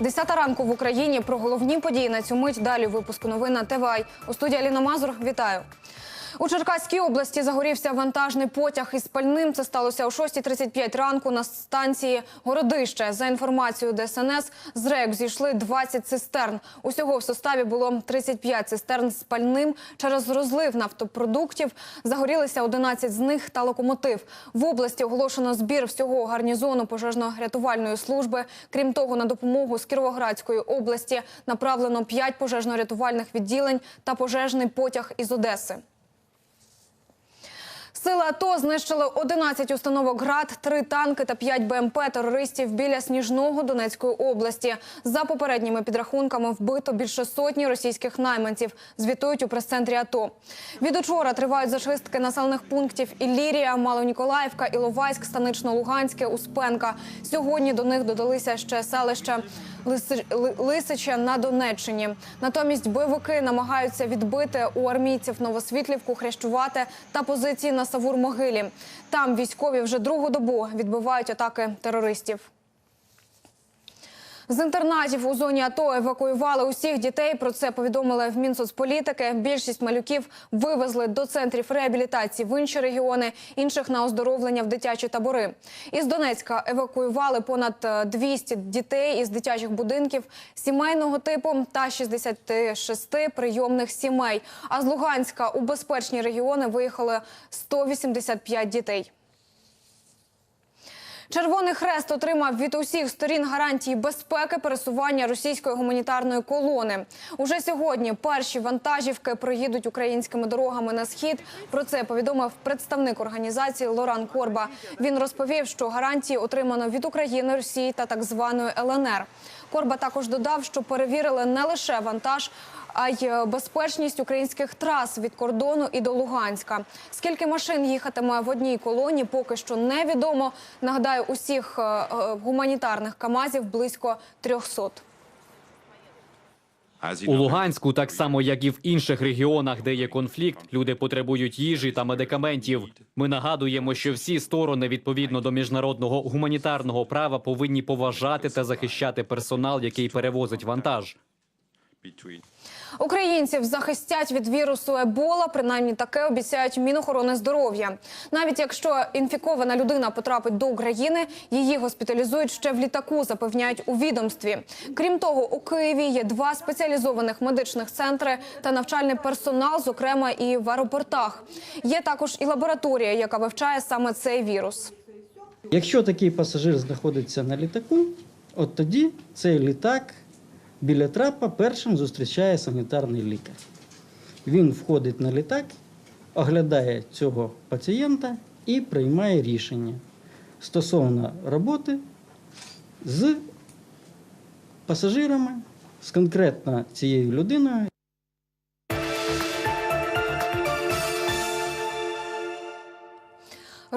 Десята ранку в Україні про головні події на цю мить. Далі випуску новин на ТВАЙ. У студії Аліна Мазур. Вітаю. У Черкаській області загорівся вантажний потяг із пальним. Це сталося о 6.35 ранку на станції Городище. За інформацією ДСНС, з рейок зійшли 20 цистерн. Усього в составі було 35 цистерн з пальним. Через розлив нафтопродуктів загорілися 11 з них та локомотив. В області оголошено збір всього гарнізону пожежно-рятувальної служби. Крім того, на допомогу з Кіровоградської області направлено 5 пожежно-рятувальних відділень та пожежний потяг із Одеси. АТО знищили 11 установок ГРАД, 3 танки та 5 БМП терористів біля Сніжного Донецької області. За попередніми підрахунками вбито більше сотні російських найманців. Звітують у прес-центрі АТО. Від учора тривають зачистки населених пунктів Іллірія, Малоніколаївка, Іловайськ, Станично-Луганське, Успенка. Сьогодні до них додалися ще селища Лисича на Донеччині. Натомість бойовики намагаються відбити у армійців Новосвітлівку, Хрещувати та позиції на Савур-Могилі. Там військові вже другу добу відбивають атаки терористів. З інтернатів у зоні АТО евакуювали усіх дітей. Про це повідомили в Мінсоцполітики. Більшість малюків вивезли до центрів реабілітації в інші регіони, інших на оздоровлення в дитячі табори. Із Донецька евакуювали понад е, 200 дітей із дитячих будинків сімейного типу та 66 прийомних сімей. А з Луганська у безпечні регіони виїхали 185 дітей. Червоний хрест отримав від усіх сторін гарантії безпеки пересування російської гуманітарної колони. Уже сьогодні перші вантажівки проїдуть українськими дорогами на схід. Про це повідомив представник організації Лоран Корба. Він розповів, що гарантії отримано від України, Росії та так званої ЛНР. Корба також додав, що перевірили не лише вантаж, а й безпечність українських трас від кордону і до Луганська. Скільки машин їхатиме в одній колоні, поки що невідомо. Нагадаю, усіх е, е, гуманітарних камазів близько 300. У Луганську, так само як і в інших регіонах, де є конфлікт, люди потребують їжі та медикаментів. Ми нагадуємо, що всі сторони відповідно до міжнародного гуманітарного права повинні поважати та захищати персонал, який перевозить вантаж. Українців захистять від вірусу Ебола. Принаймні таке обіцяють Мінохорони здоров'я. Навіть якщо інфікована людина потрапить до України, її госпіталізують ще в літаку. Запевняють у відомстві. Крім того, у Києві є два спеціалізованих медичних центри та навчальний персонал, зокрема і в аеропортах. Є також і лабораторія, яка вивчає саме цей вірус. Якщо такий пасажир знаходиться на літаку, от тоді цей літак біля трапа першим зустрічає санітарний лікар. Він входить на літак, оглядає цього пацієнта і приймає рішення стосовно роботи з пасажирами, з конкретно цією людиною,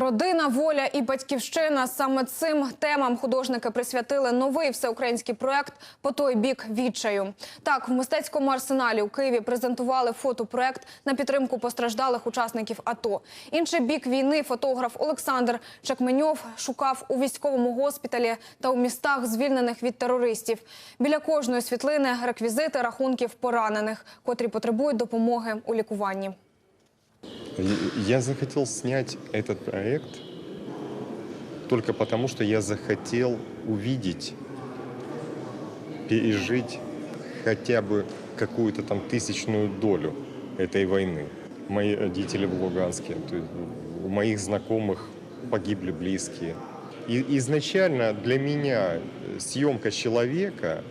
Родина, воля і батьківщина саме цим темам художники присвятили новий всеукраїнський проект по той бік відчаю. Так, в мистецькому арсеналі у Києві презентували фотопроект на підтримку постраждалих учасників АТО. Інший бік війни фотограф Олександр Чекменьов шукав у військовому госпіталі та у містах, звільнених від терористів. Біля кожної світлини реквізити рахунків поранених, котрі потребують допомоги у лікуванні. Я захотел снять этот проект только потому, что я захотел увидеть, пережить хотя бы какую-то там тысячную долю этой войны. Мои родители в Луганске, то есть у моих знакомых погибли близкие. И изначально для меня съемка человека,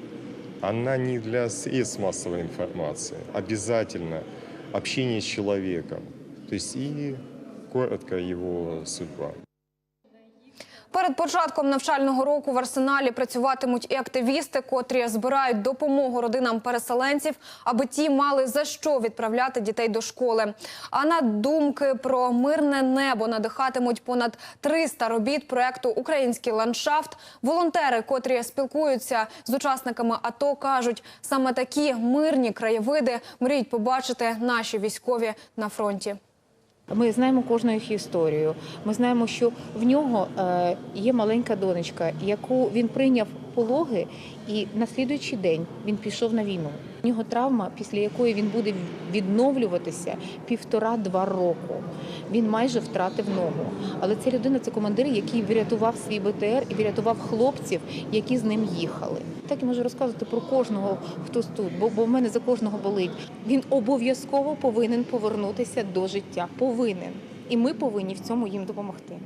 она не для средств массовой информации. Обязательно общение с человеком. То есть и коротко его судьба. Перед початком навчального року в арсеналі працюватимуть і активісти, котрі збирають допомогу родинам переселенців, аби ті мали за що відправляти дітей до школи. А на думки про мирне небо надихатимуть понад 300 робіт проекту Український ландшафт. Волонтери, котрі спілкуються з учасниками АТО, кажуть, саме такі мирні краєвиди мріють побачити наші військові на фронті. Ми знаємо кожну їх історію. Ми знаємо, що в нього е, є маленька донечка, яку він прийняв пологи, і на слідуючий день він пішов на війну. У нього травма, після якої він буде відновлюватися півтора-два року. Він майже втратив ногу. Але ця людина це командир, який врятував свій БТР і врятував хлопців, які з ним їхали. Так я можу розказувати про кожного, хтось тут, бо, бо в мене за кожного болить. Він обов'язково повинен повернутися до життя. Повинен. І ми повинні в цьому їм допомогти.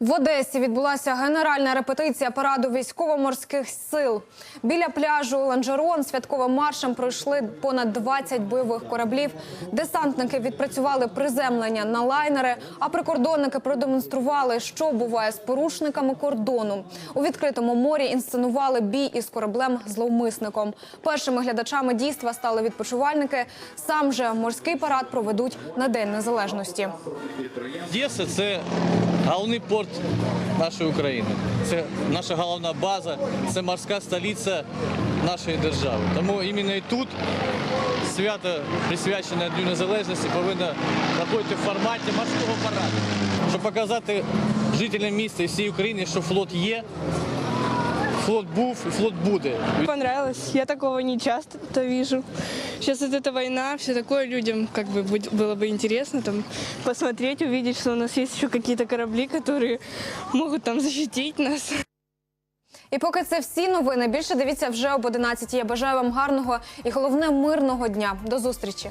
В Одесі відбулася генеральна репетиція параду військово-морських сил. Біля пляжу Ланжерон святковим маршем пройшли понад 20 бойових кораблів. Десантники відпрацювали приземлення на лайнери, а прикордонники продемонстрували, що буває з порушниками кордону. У відкритому морі інсценували бій із кораблем зловмисником. Першими глядачами дійства стали відпочивальники. Сам же морський парад проведуть на День Незалежності. Одеса це головний порт нашої України. Це наша головна база, це морська столиця нашої держави. Тому іменно і тут свято присвячене Дню Незалежності повинно проходити в форматі морського параду, щоб показати жителям міста і всій Україні, що флот є, флот був і флот буде. Понравилось. Я такого не часто то вижу. Сейчас вот эта война, все такое людям как бы будь- было бы интересно там посмотреть, увидеть, что у нас есть еще какие-то корабли, которые могут там защитить нас. І поки це всі новини, більше дивіться вже об 11. Я бажаю вам гарного і головне мирного дня. До зустрічі.